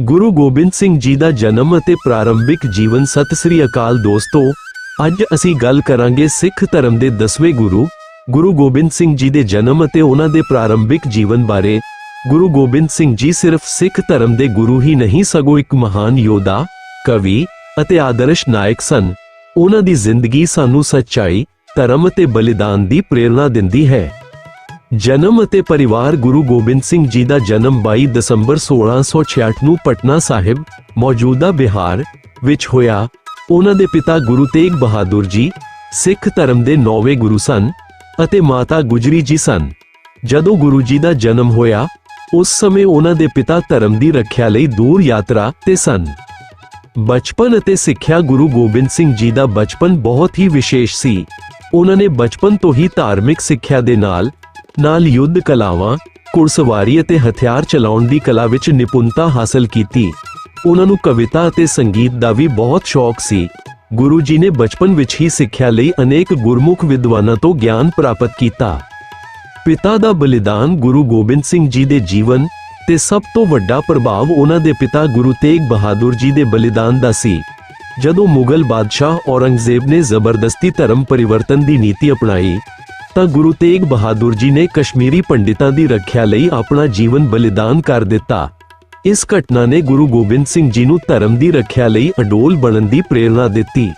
ਗੁਰੂ ਗੋਬਿੰਦ ਸਿੰਘ ਜੀ ਦਾ ਜਨਮ ਅਤੇ ਪ੍ਰਾਰੰਭਿਕ ਜੀਵਨ ਸਤਿ ਸ੍ਰੀ ਅਕਾਲ ਦੋਸਤੋ, ਅੱਜ ਅਸੀਂ ਗੱਲ ਕਰਾਂਗੇ ਸਿੱਖ ਧਰਮ ਦੇ 10ਵੇਂ ਗੁਰੂ ਗੁਰੂ ਗੋਬਿੰਦ ਸਿੰਘ ਜੀ ਦੇ ਜਨਮ ਅਤੇ ਉਹਨਾਂ ਦੇ ਪ੍ਰਾਰੰਭਿਕ ਜੀਵਨ ਬਾਰੇ। ਗੁਰੂ ਗੋਬਿੰਦ ਸਿੰਘ ਜੀ ਸਿਰਫ ਸਿੱਖ ਧਰਮ ਦੇ ਗੁਰੂ ਹੀ ਨਹੀਂ, ਸਗੋਂ ਇੱਕ ਮਹਾਨ ਯੋਧਾ, ਕਵੀ ਅਤੇ ਆਦਰਸ਼ ਨਾਇਕ ਸਨ। ਉਹਨਾਂ ਦੀ ਜ਼ਿੰਦਗੀ ਸਾਨੂੰ ਸੱਚਾਈ, ਧਰਮ ਅਤੇ ਬਲੀਦਾਨ ਦੀ ਪ੍ਰੇਰਣਾ ਦਿੰਦੀ ਹੈ। ਜਨਮ ਅਤੇ ਪਰਿਵਾਰ ਗੁਰੂ ਗੋਬਿੰਦ ਸਿੰਘ ਜੀ ਦਾ ਜਨਮ 22 ਦਸੰਬਰ 1666 ਨੂੰ ਪਟਨਾ ਸਾਹਿਬ, ਮੌਜੂਦਾ ਬਿਹਾਰ ਵਿੱਚ ਹੋਇਆ। ਉਹਨਾਂ ਦੇ ਪਿਤਾ ਗੁਰੂ ਤੇਗ ਬਹਾਦਰ ਜੀ, ਸਿੱਖ ਧਰਮ ਦੇ ਨੌਵੇਂ ਗੁਰੂ ਸਨ ਅਤੇ ਮਾਤਾ ਗੁਜਰੀ ਜੀ ਸਨ। ਜਦੋਂ ਗੁਰੂ ਜੀ ਦਾ ਜਨਮ ਹੋਇਆ, ਉਸ ਸਮੇਂ ਉਹਨਾਂ ਦੇ ਪਿਤਾ ਧਰਮ ਦੀ ਰੱਖਿਆ ਲਈ ਦੂਰ ਯਾਤਰਾ ਤੇ ਸਨ। ਬਚਪਨ ਅਤੇ ਸਿੱਖਿਆ ਗੁਰੂ ਗੋਬਿੰਦ ਸਿੰਘ ਜੀ ਦਾ ਬਚਪਨ ਬਹੁਤ ਹੀ ਵਿਸ਼ੇਸ਼ ਸੀ। ਉਹਨਾਂ ਨੇ ਬਚਪਨ ਤੋਂ ਹੀ ਧਾਰਮਿਕ ਸਿੱਖਿਆ ਦੇ ਨਾਲ ਨਾਲ ਯੁੱਧ ਕਲਾਵਾਂ, ਘੁੜਸਵਾਰੀ ਅਤੇ ਹਥਿਆਰ ਚਲਾਉਣ ਦੀ ਕਲਾ ਵਿੱਚ ਨਿਪੁੰਨਤਾ ਹਾਸਲ ਕੀਤੀ। ਉਹਨਾਂ ਨੂੰ ਕਵਿਤਾ ਅਤੇ ਸੰਗੀਤ ਦਾ ਵੀ ਬਹੁਤ ਸ਼ੌਕ ਸੀ। ਗੁਰੂ ਜੀ ਨੇ ਬਚਪਨ ਵਿੱਚ ਹੀ ਸਿੱਖਿਆ ਲਈ ਅਨੇਕ ਗੁਰਮੁਖ ਵਿਦਵਾਨਾਂ ਤੋਂ ਗਿਆਨ ਪ੍ਰਾਪਤ ਕੀਤਾ। ਪਿਤਾ ਦਾ ਬਲੀਦਾਨ ਗੁਰੂ ਗੋਬਿੰਦ ਸਿੰਘ ਜੀ ਦੇ ਜੀਵਨ ਤੇ ਸਭ ਤੋਂ ਵੱਡਾ ਪ੍ਰਭਾਵ ਉਹਨਾਂ ਦੇ ਪਿਤਾ ਗੁਰੂ ਤੇਗ ਬਹਾਦਰ ਜੀ ਦੇ ਬਲੀਦਾਨ ਦਾ ਸੀ। ਜਦੋਂ ਮੁਗਲ ਬਾਦਸ਼ਾਹ ਔਰੰਗਜ਼ੇਬ ਨੇ ਜ਼ਬਰਦਸਤੀ ਧਰਮ ਪਰਿਵਰਤਨ ਦੀ ਨੀਤੀ ਅਪਣਾਈ ਤਾਂ ਗੁਰੂ ਤੇਗ ਬਹਾਦਰ ਜੀ ਨੇ ਕਸ਼ਮੀਰੀ ਪੰਡਿਤਾਂ ਦੀ ਰੱਖਿਆ ਲਈ ਆਪਣਾ ਜੀਵਨ ਬਲੀਦਾਨ ਕਰ ਦਿੱਤਾ। ਇਸ ਘਟਨਾ ਨੇ ਗੁਰੂ ਗੋਬਿੰਦ ਸਿੰਘ ਜੀ ਨੂੰ ਧਰਮ ਦੀ ਰੱਖਿਆ ਲਈ ਅਡੋਲ ਬਣਨ ਦੀ ਪ੍ਰੇਰਣਾ ਦਿੱਤੀ।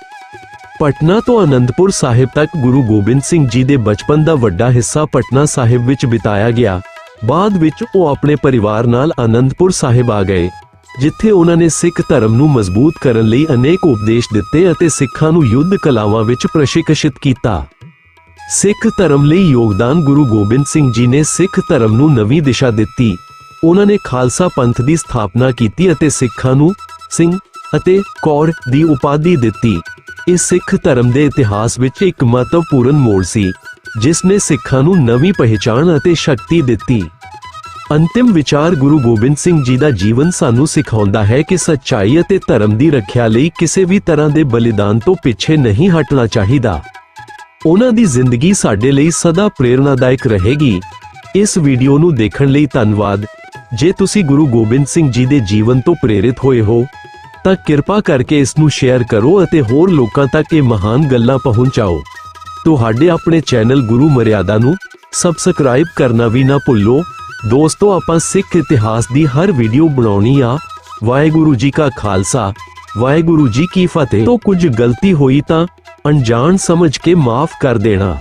ਪਟਨਾ ਤੋਂ ਅਨੰਦਪੁਰ ਸਾਹਿਬ ਤੱਕ ਗੁਰੂ ਗੋਬਿੰਦ ਸਿੰਘ ਜੀ ਦੇ ਬਚਪਨ ਦਾ ਵੱਡਾ ਹਿੱਸਾ ਪਟਨਾ ਸਾਹਿਬ ਵਿੱਚ ਬਿਤਾਇਆ ਗਿਆ। ਬਾਅਦ ਵਿੱਚ ਉਹ ਆਪਣੇ ਪਰਿਵਾਰ ਨਾਲ ਅਨੰਦਪੁਰ ਸਾਹਿਬ ਆ ਗਏ, ਜਿੱਥੇ ਉਹਨਾਂ ਨੇ ਸਿੱਖ ਧਰਮ ਨੂੰ ਮਜ਼ਬੂਤ ਕਰਨ ਲਈ ਅਨੇਕ ਉਪਦੇਸ਼ ਦਿੱਤੇ ਅਤੇ ਸਿੱਖਾਂ ਨੂੰ ਯੁੱਧ ਕਲਾਵਾਂ ਵਿੱਚ ਪ੍ਰਸ਼ਿਕਸ਼ਿਤ ਕੀਤਾ। ਸਿੱਖ ਧਰਮ ਲਈ ਯੋਗਦਾਨ ਗੁਰੂ ਗੋਬਿੰਦ ਸਿੰਘ ਜੀ ਨੇ ਸਿੱਖ ਧਰਮ ਨੂੰ ਨਵੀਂ ਦਿਸ਼ਾ ਦਿੱਤੀ। ਉਹਨਾਂ ਨੇ ਖਾਲਸਾ ਪੰਥ ਦੀ ਸਥਾਪਨਾ ਕੀਤੀ ਅਤੇ ਸਿੱਖਾਂ ਨੂੰ ਸਿੰਘ ਅਤੇ ਕੌਰ ਦੀ ਉਪਾਧੀ ਦਿੱਤੀ। ਇਹ ਸਿੱਖ ਧਰਮ ਦੇ ਇਤਿਹਾਸ ਵਿੱਚ ਇੱਕ ਮਹੱਤਵਪੂਰਨ ਮੋੜ ਸੀ, ਜਿਸ ਨੇ ਸਿੱਖਾਂ ਨੂੰ ਨਵੀਂ ਪਹਿਚਾਣ ਅਤੇ ਸ਼ਕਤੀ ਦਿੱਤੀ। ਅੰਤਿਮ ਵਿਚਾਰ ਗੁਰੂ ਗੋਬਿੰਦ ਸਿੰਘ ਜੀ ਦਾ ਜੀਵਨ ਸਾਨੂੰ ਸਿਖਾਉਂਦਾ ਹੈ ਕਿ ਸੱਚਾਈ ਅਤੇ ਧਰਮ ਦੀ ਰੱਖਿਆ ਲਈ ਕਿਸੇ ਵੀ ਤਰ੍ਹਾਂ ਦੇ ਬਲੀਦਾਨ ਤੋਂ ਪਿੱਛੇ ਨਹੀਂ ਹਟਣਾ ਚਾਹੀਦਾ। ਉਹਨਾਂ ਦੀ ਜ਼ਿੰਦਗੀ ਸਾਡੇ ਲਈ ਸਦਾ ਪ੍ਰੇਰਣਾਦਾਇਕ ਰਹੇਗੀ। ਇਸ ਵੀਡੀਓ ਨੂੰ ਦੇਖਣ ਲਈ ਧੰਨਵਾਦ। ਜੇ ਤੁਸੀਂ ਗੁਰੂ ਗੋਬਿੰਦ ਸਿੰਘ ਜੀ ਦੇ ਜੀਵਨ ਤੋਂ ਪ੍ਰੇਰਿਤ ਹੋਏ ਹੋ, ਤਾਂ ਕਿਰਪਾ ਕਰਕੇ ਇਸ ਨੂੰ ਸ਼ੇਅਰ ਕਰੋ ਅਤੇ ਹੋਰ ਲੋਕਾਂ ਤੱਕ ਇਹ ਮਹਾਨ ਗੱਲਾਂ ਪਹੁੰਚਾਓ। ਤੁਹਾਡੇ ਆਪਣੇ ਚੈਨਲ ਗੁਰੂ ਮਰਿਆਦਾ ਨੂੰ ਸਬਸਕ੍ਰਾਈਬ ਕਰਨਾ ਵੀ ਨਾ ਭੁੱਲੋ। ਦੋਸਤੋ, ਆਪਾਂ ਸਿੱਖ ਇਤਿਹਾਸ ਦੀ ਹਰ ਵੀਡੀਓ ਬਣਾਉਣੀ ਆ। ਵਾਹਿਗੁਰੂ ਜੀ ਕਾ ਖਾਲਸਾ। ਵਾਹਿਗੁਰੂ ਜੀ ਕੀ ਫਤਿਹ। ਤੋਂ ਕੁਝ ਗਲਤੀ ਹੋਈ ਤਾਂ ਅਣਜਾਣ ਸਮਝ ਕੇ ਮਾਫ ਕਰ ਦੇਣਾ।